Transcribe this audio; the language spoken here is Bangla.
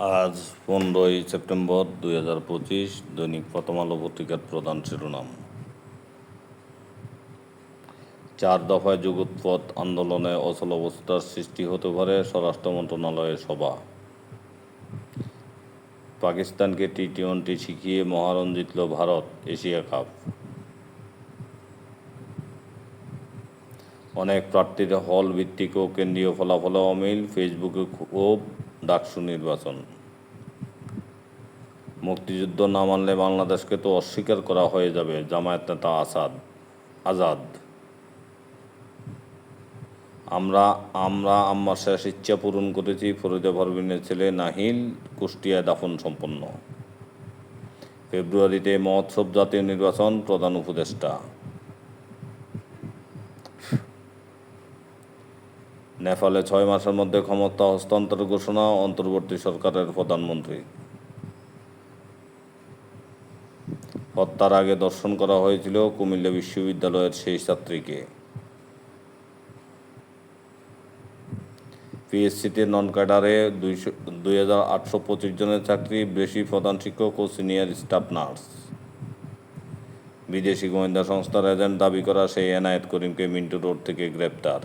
আজ পনেরোই সেপ্টেম্বর দুই হাজার পঁচিশ দৈনিক প্রথম আলো পত্রিকার প্রধান শিরোনাম। চার দফায় যুগোৎপথ আন্দোলনে অচল অবস্থার সৃষ্টি হতে পারে স্বরাষ্ট্র মন্ত্রণালয়ের সভা। পাকিস্তানকে টি টোয়েন্টি শিখিয়ে মহারণ জিতল ভারত এশিয়া কাপ। অনেক প্রার্থীর হল ভিত্তিক ও কেন্দ্রীয় ফলাফলে অমিল, ফেসবুকে ক্ষোভ ডাকসু নির্বাচন। মুক্তিযুদ্ধ না মানলে বাংলাদেশকে তো অস্বীকার করা হয়ে যাবে, জামায়াত নেতা আসাদ, আজাদ। আমরা আমরা আম্মার শেষ ইচ্ছা পূরণ করেছি, ফরিদা পারভিনের ছেলে নাহিল কুষ্টিয়ায় দাফন সম্পন্ন। ফেব্রুয়ারিতে মহোৎসব জাতীয় নির্বাচন প্রধান উপদেষ্টা। নেপালে ছয় মাসের মধ্যে ক্ষমতা হস্তান্তর ঘোষণা, অন্তর্বর্তী সরকারের প্রধানমন্ত্রী। হত্যার আগে দর্শন করা হয়েছিল কুমিল্লা বিশ্ববিদ্যালয়ের সেই ছাত্রীকে। পিএসসিতে নন ক্যাডারে দুইশো, দুই হাজার আটশো পঁচিশ জনের চাকরি, বেশি প্রধান শিক্ষক ও সিনিয়র স্টাফ নার্স বিদেশি গোয়েন্দা সংস্থার এজেন্ট দাবি করা, সেই এনায়েত করিমকে মিন্টু রোড থেকে গ্রেপ্তার।